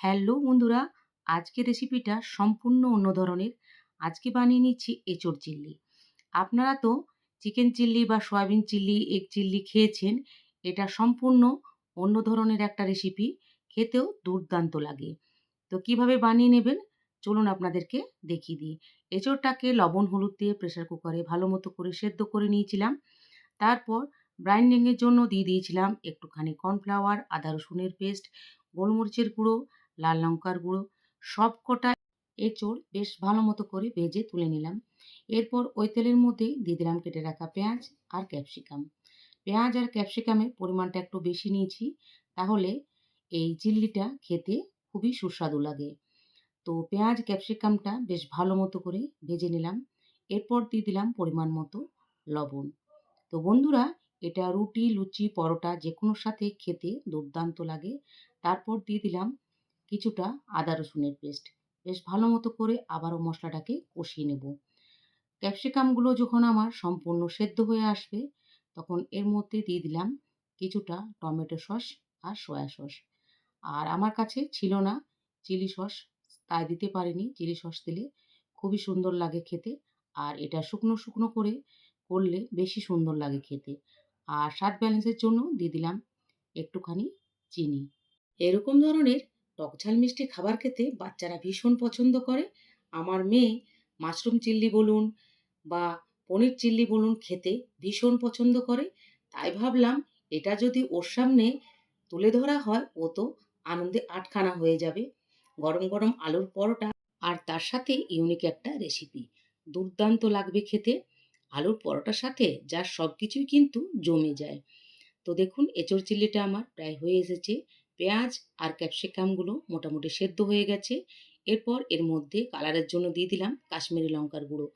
Hello বন্ধুরা আজকে রেসিপিটা সম্পূর্ণ অন্য ধরনের। আজকে বানিয়ে নিচ্ছি এঁচোড় চিল্লি। আপনারা তো চিকেন চিল্লি বা সয়াবিন চিল্লি এগ চিল্লি খেয়েছেন, এটা সম্পূর্ণ অন্য ধরনের একটা রেসিপি খেতেও দুর্দান্ত লাগে। তো কীভাবে বানিয়ে নেবেন? চলুন আপনাদেরকে দেখিয়ে দিই। এঁচোড়টাকে লবণ, হলুদ দিয়ে প্রেশার কুকারে ভালো মতো করে সেদ্ধ করে নিয়েছিলাম। তারপর ব্রাইন্ডিংয়ের জন্য দিয়ে দিয়েছিলাম একটুখানি কর্নফ্লাওয়ার আদা রসুনের পেস্ট গোলমরিচের গুঁড়ো লাল লঙ্কার গুঁড়ো, সব কটা এঁচোড় বেশ ভালো মতো করে ভেজে তুলে নিলাম। এরপর ওই তেলের মধ্যে দিয়ে দিলাম কেটে রাখা পেঁয়াজ আর ক্যাপসিকাম। পেঁয়াজ আর ক্যাপসিকামের পরিমাণটা একটু বেশি নিয়েছি, তাহলে এই চিল্লিটা খেতে খুবই সুস্বাদু লাগে। তো পেঁয়াজ, ক্যাপসিকামটা বেশ ভালো মতো করে ভেজে নিলাম। এরপর দিয়ে দিলাম পরিমাণ মতো লবণ। তো বন্ধুরা, এটা রুটি, লুচি, পরোটা যে কোনোর সাথে খেতে দুর্দান্ত লাগে। তারপর দিয়ে দিলাম কিছুটা আদা, রসুনের পেস্ট। বেশ ভালো মতো করে আবারও মশলাটাকে কষিয়ে নেব। ক্যাপসিকামগুলো যখন আমার সম্পূর্ণ সেদ্ধ হয়ে আসবে, তখন এর মধ্যে দিয়ে দিলাম কিছুটা টমেটো সস আর সয়া সস। আর আমার কাছে ছিল না চিলি সস, তাই দিতে পারিনি। চিলি সস দিলে খুবই সুন্দর লাগে খেতে আর এটা শুকনো শুকনো করে করলে বেশি সুন্দর লাগে খেতে। আর স্বাদ ব্যালেন্সের জন্য দিয়ে দিলাম একটুখানি চিনি। এরকম ধরনের টকঝাল মিষ্টি খাবার খেতে বাচ্চারা ভীষণ পছন্দ করে। আমার মেয়ে মাশরুম চিল্লি বলুন বা পনির চিল্লি বলুন খেতে ভীষণ পছন্দ করে। তাই ভাবলাম এটা যদি ওর সামনে তুলে ধরা হয়, ও তো আনন্দে আটখানা হয়ে যাবে। গরম গরম আলুর পরোটা আর তার সাথে ইউনিক একটা রেসিপি দুর্দান্ত লাগবে খেতে। আলুর পরোটার সাথে যার সব কিছুই কিন্তু জমে যায়। তো দেখুন এঁচড় চিল্লিটা আমার প্রায় হয়ে এসেছে। পেঁয়াজ আর ক্যাপসিকামগুলো মোটামুটি সেদ্ধ হয়ে গেছে। এরপর এর মধ্যে কালারের জন্য দিয়ে দিলাম কাশ্মীরি লঙ্কার গুঁড়ো।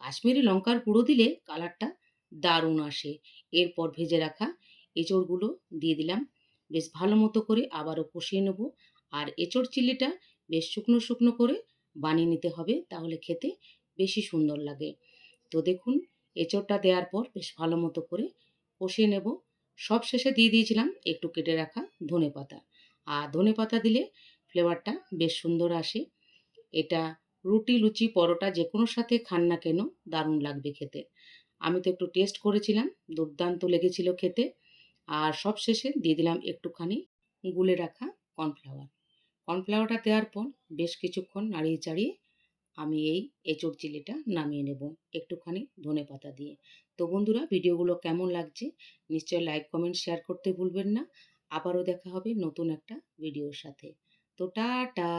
কাশ্মীরি লঙ্কার গুঁড়ো দিলে কালারটা দারুণ আসে। এরপর ভেজে রাখা এঁচড়গুলো দিয়ে দিলাম। বেশ ভালো মতো করে আবারও কষিয়ে নেব। আর এঁচড় চিল্লিটা বেশ শুকনো শুকনো করে বানিয়ে নিতে হবে তাহলে খেতে বেশি সুন্দর লাগে। তো দেখুন, এঁচড়টা দেওয়ার পর বেশ ভালো মতো করে কষিয়ে নেব। সব শেষে দিয়ে দিয়েছিলাম একটু কেটে রাখা ধনে পাতা। আর ধনে পাতা দিলে ফ্লেভারটা বেশ সুন্দর আসে। এটা রুটি, লুচি, পরোটা যে কোনো সাথে খান না কেন দারুণ লাগবে খেতে। আমি তো একটু টেস্ট করেছিলাম, দুর্দান্ত লেগেছিল খেতে। আর সব শেষে দিয়ে দিলাম একটুখানি গুলে রাখা কর্নফ্লাওয়ার কর্নফ্লাওয়ারটা দেওয়ার পর বেশ কিছুক্ষণ নাড়িয়ে চাড়িয়ে আমি এই এঁচড় চিলিটা নামিয়ে নেব একটুখানি ধনে পাতা দিয়ে। তো বন্ধুরা, ভিডিওগুলো কেমন লাগছে? নিশ্চয়ই লাইক কমেন্ট শেয়ার করতে ভুলবেন না। আবারও দেখা হবে নতুন একটা ভিডিওর সাথে। তো টাটা!